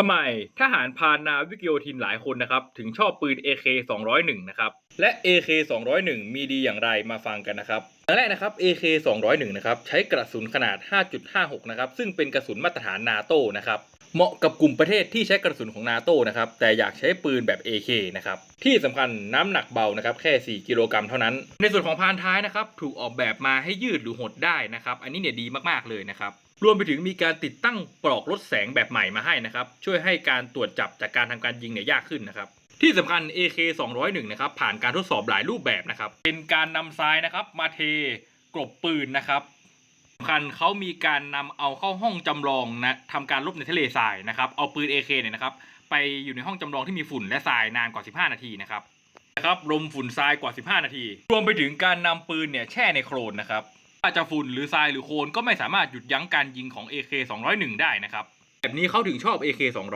ทำไมทหารพานนาวิกโยธินหลายคนนะครับ ถึงชอบปืน AK 201 นะครับ และ AK 201 มีดีอย่างไรมาฟังกันนะครับอย่างแรกนะครับ AK 201 นะครับ ใช้กระสุนขนาด 5.56 นะครับ ซึ่งเป็นกระสุนมาตรฐานนาโต้นะครับ เหมาะกับกลุ่มประเทศที่ใช้กระสุนของนาโต้นะครับแต่อยากใช้ปืนแบบ AK นะครับที่สำคัญน้ำหนักเบานะครับแค่ 4 กิโลกรัมเท่านั้น ในส่วนของพานท้ายนะครับถูกออกแบบมาให้ยืดหรือหดได้นะครับอันนี้เนี่ยดีมากๆเลยนะครับรวมไปถึงมีการติดตั้งปลอกลดแสงแบบใหม่มาให้นะครับช่วยให้การตรวจจับจากการทำการยิงเนี่ยยากขึ้นนะครับที่สำคัญ AK 201นะครับผ่านการทดสอบหลายรูปแบบนะครับเป็นการนำทรายนะครับมาเทกลบปืนนะครับ คัญเขามีการนำเอาเข้าห้องจำลองนะทำการลบในทะเลทรายนะครับ เอาปืน AK เนี่ยนะครับ ไปอยู่ในห้องจำลองที่มีฝุ่นและทรายนานกว่า 15 นาทีนะครับนะครับลมฝุ่นทรายกว่า 15 นาที รวมไปถึงการนำปืนเนี่ยแช่ในโคลนนะครับอาจจะฝุ่นหรือทรายหรือโคลนก็ไม่สามารถหยุดยั้งการยิงของ AK 201 ได้นะครับ แบบนี้เขาถึงชอบ AK 200